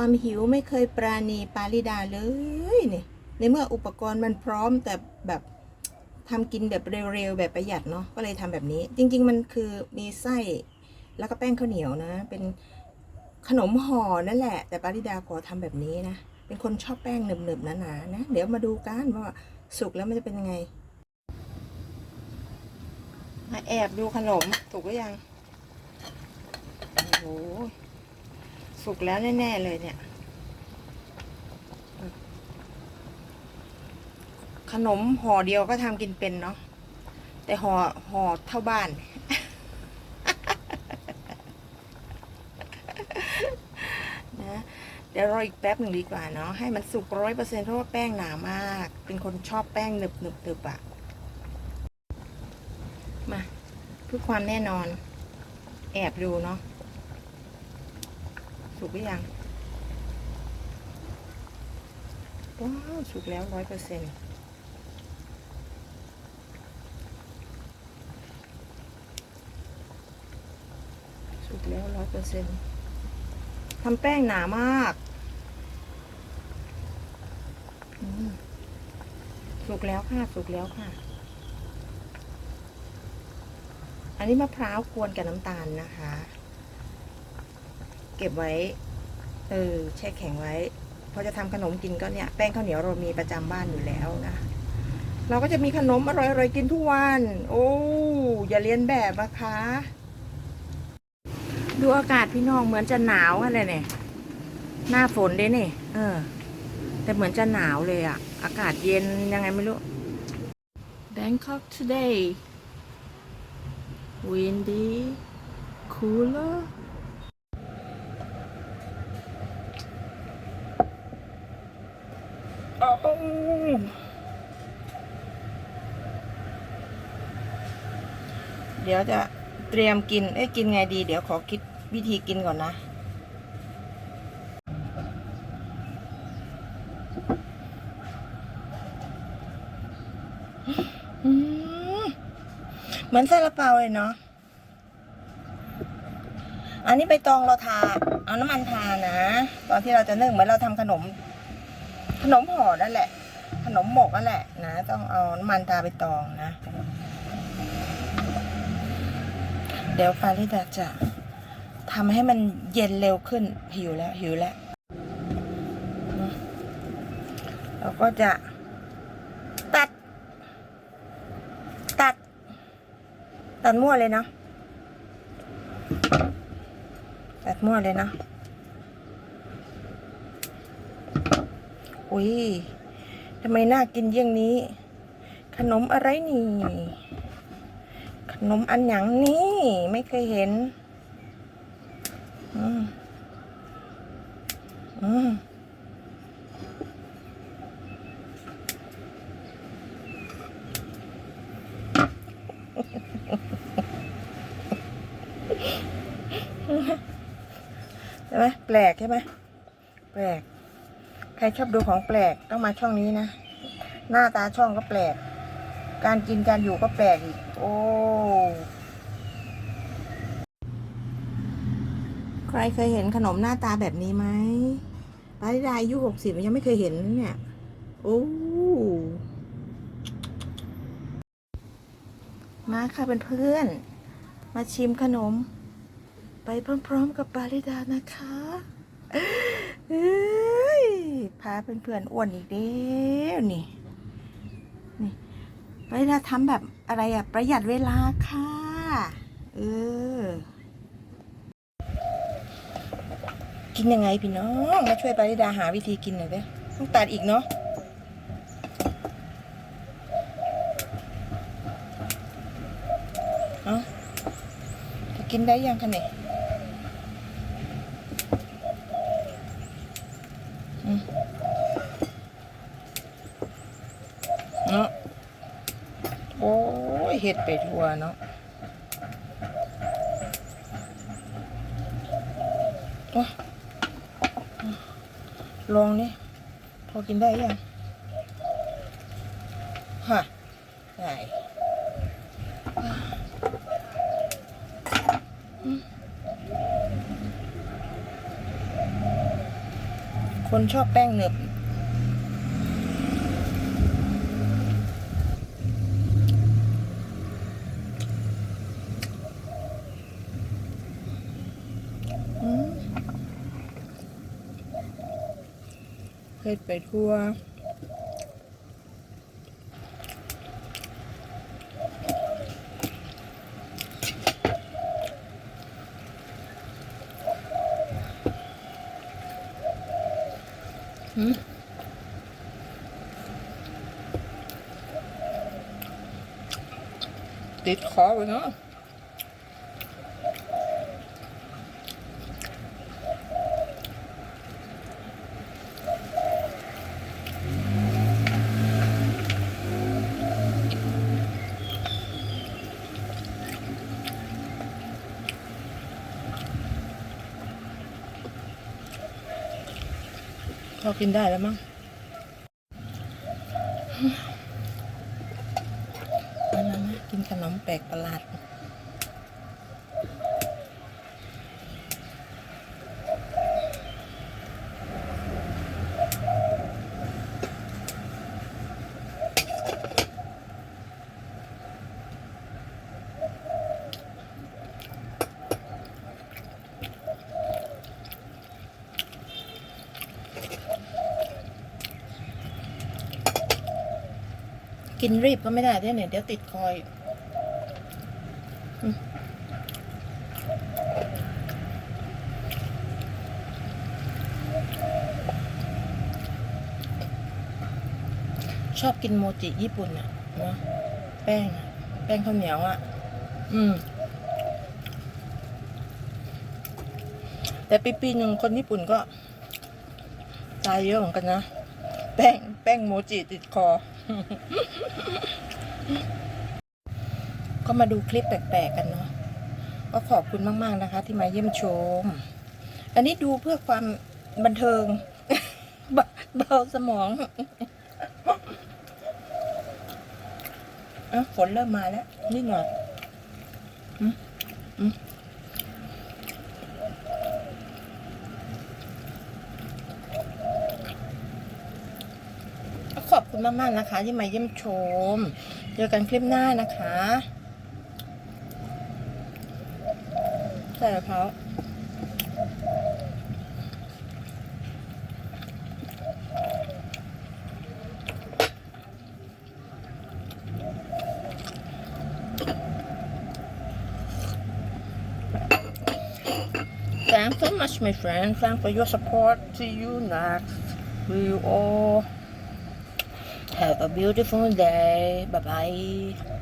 ความหิวไม่เคยปราณีปาริดาเลยเนี่ยในเมื่ออุปกรณ์มันพร้อมแต่แบบทำกินแบบเร็วๆแบบประหยัดเนาะก็เลยทำแบบนี้ จริง ๆ มันคือมีไส้แล้วก็แป้งข้าวเหนียวนะ เป็นขนมห่อนั่นแหละ แต่ปาริดาขอทำแบบนี้นะ เป็นคนชอบแป้งหนึบๆหนาๆนะ เดี๋ยวมาดูกันว่าสุกแล้วมันจะเป็นยังไง มาแอบดูขนมสุกหรือยังโอ้โห สุกแล้วแน่ ๆ เลยเนี่ย ขนมห่อเดียวก็ทำกินเป็นเนาะแต่ห่อห่อเท่าบ้าน นะ เดี๋ยวรออีกแป๊บหนึ่งดีกว่าเนาะให้มันสุกร้อยเปอร์เซ็นเพราะว่าแป้งหนามาก เป็นคนชอบแป้งหนึบหนึบหนึบอะมาเพื่อความแน่นอน แอบดูเนาะ สุกหรือยัง ว้าวสุกแล้วร้อยเปอร์เซ็นต์สุกแล้วร้อยเปอร์เซ็นต์ทำแป้งหนามากสุกแล้วค่ะสุกแล้วค่ะ อันนี้มะพร้าวกวนกับน้ำตาลนะคะ เก็บไว้ เออแช่แข็งไว้พอจะทำขนมกินก็เนี่ยแป้งข้าวเหนียวเรามีประจำบ้านอยู่แล้วนะเราก็จะมีขนมอร่อยๆกินทุกวัน โอ้อย่าเลียนแบบนะคะ ดูอากาศพี่น้องเหมือนจะหนาวอะไรเนี่ยหน้าฝนเด้เนี่ยเออ แต่เหมือนจะหนาวเลยอะอากาศเย็นยังไงไม่รู้ Bangkok today windy cooler อ้าว เดี๋ยวจะเตรียมกิน เอ้ยกินไงดี เดี๋ยวขอคิดวิธีกินก่อนนะ เหมือนซาลาเปาเลยเนาะ อันนี้ใบตองเราทา เอาน้ำมันทานะ ตอนที่เราจะนึ่งเหมือนเราทำขนม ขนมห่อนั่นแหละ ขนมหมกนั่นแหละนะ ต้องเอาน้ำมันทาใบตองนะ เดี๋ยวฟาริดาจะทำให้มันเย็นเร็วขึ้นหิวแล้วหิวแล้วเราก็จะตัด ตัด ตัดมั่วเลยเนาะตัดมั่วเลยเนาะ อุ้ยทำไมน่ากินเยี่ยงนี้ ขนมอะไรนี่ ขนมอันหยังนี่ ไม่เคยเห็น อืมอืมใช่ไหมแปลกใช่ไหมแปลก ใครชอบดูของแปลกต้องมาช่องนี้นะ หน้าตาช่องก็แปลก การกินการอยู่ก็แปลกอีก โอ้ใครเคยเห็นขนมหน้าตาแบบนี้ไหมปาริดาอายุหกสิบยังไม่เคยเห็นเนี่ย โอ้มาค่ะเป็นเพื่อน มาชิมขนม ไปพร้อมๆกับปาริดานะคะ พาเพื่อนๆอ้วนอีกเด้วนี่นี่ไปดาทำแบบอะไรอะประหยัดเวลาค่ะเออกินยังไงพี่น้องมาช่วยปาริดาหาวิธีกินหน่อยเด้ต้องตัดอีกเนาะเอาจะกินได้ยังคะเนี่ยอืมเนาะโอ้ย เห็ดไปทั่วเนาะลองนี่พอกินได้ยังฮะได้คนชอบแป้งหนึบ เฮ็ดไปทั่วอืมติดคอไปเนาะ พอกินได้แล้วมั้งอันนั้นนะกินขนมแปลกประหลาด กินรีบก็ไม่ได้ด้วยเนี่ยเดี๋ยวติดคอยชอบกินโมจิญี่ปุ่นอะเนาะแป้งอะแป้งข้าวเหนียวอะอืม แต่ปีปีหนึ่งคนญี่ปุ่นก็ ตายเยอะเหมือนกันนะ แป้ง แป้งโมจิติดคอ ก็มาดูคลิปแปลกๆกันเนาะก็ขอบคุณมาก ๆนะคะ ที่มาเยี่ยมชม อันนี้ดูเพื่อความบันเทิง เบาสมองอะฝนเริ่มมาแล้ว นี่หน่อยอืมอืมก็ขอบ คุณมากๆนะคะ ที่มาเยี่ยมชม เจอกันคลิปหน้านะคะใส่มะพร้าว Thanks so much, my friend. Thanks for your support. See you next. We all have a beautiful day. Bye bye.